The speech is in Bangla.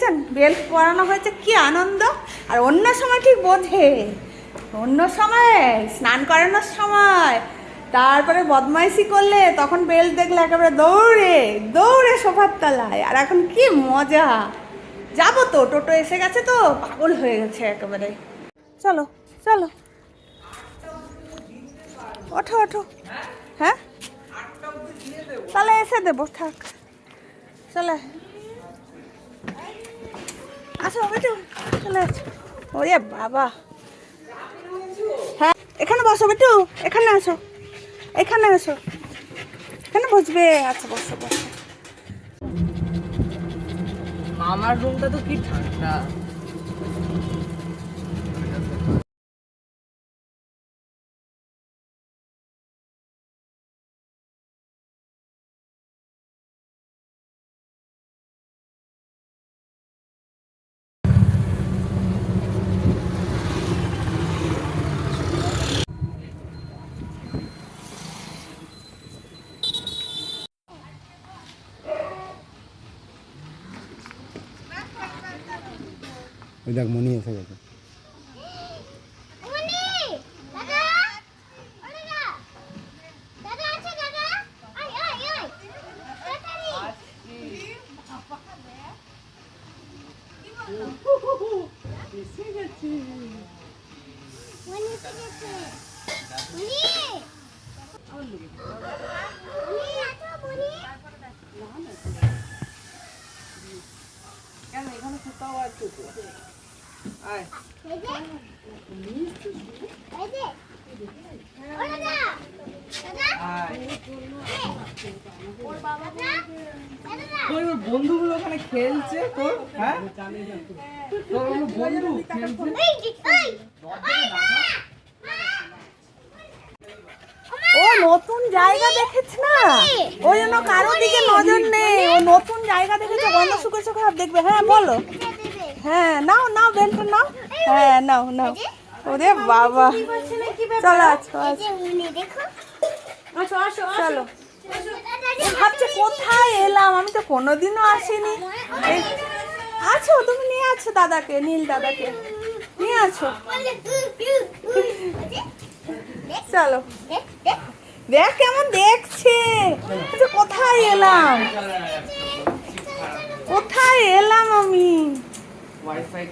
দেখেছেন? বেল্ট পরানো হয়েছে, কি আনন্দ। আর অন্য সময় ঠিক বোঝে। অন্য সময়, স্নান করানোর সময়। তারপরে বদমাইশি করলে তখন বেল্ট দেখলে একেবারে দৌড়ে দৌড়ে সোফার তলায়। আর এখন কি মজা। যাব তো, টোটো এসে গেছে তো, পাগল হয়ে গেছে একেবারে। চলো চলো। ওঠো ওঠো। হ্যাঁ? তাহলে এসে দেবো, থাক। চলে। আসো বেটু চলে ওরে বাবা। হ্যাঁ এখানে বসো বেটু, এখানে আসো এখানে আসো। এখানে বসবে। আচ্ছা বসো বসো। আমার রুমটা তো কি ঠান্ডা। ওই দেখ মনি এসে গেছে। মনি দাদা ও দাদা দাদা আছে দাদা আয় আয় আয় তাড়াতাড়ি মনি এসে গেছে মনি মনি আসো মনি কেন এখানে কোথাও আছে তো আয় এই যে এই যে ও দাদা দাদা আয় ওর বাবা দাদা দাদা তোর ওর হ্যাঁ? ও নতুন জায়গা দেখেছ না? ওই জন্য কারও দিকে নজর নেই। ও নতুন জায়গা দেখেছে, গন্ধ শুকেছে খারাপ দেখবে। হ্যাঁ বলো। হ্যাঁ নাও নাও বেলটা নাও। হ্যাঁ নাও নাও। ওরে বাবা। চলো আছো দেখো চলো। ভাবছে কোথায় এলাম? আমি তো কোনোদিনও আসিনি। আছো তুমি নিয়ে আছো দাদাকে নীল দাদাকে। নিয়ে আছো। চলো। দেখ কেমন দেখছে। বলছে, কোথায় এলাম? কোথায় এলাম আমি? wifi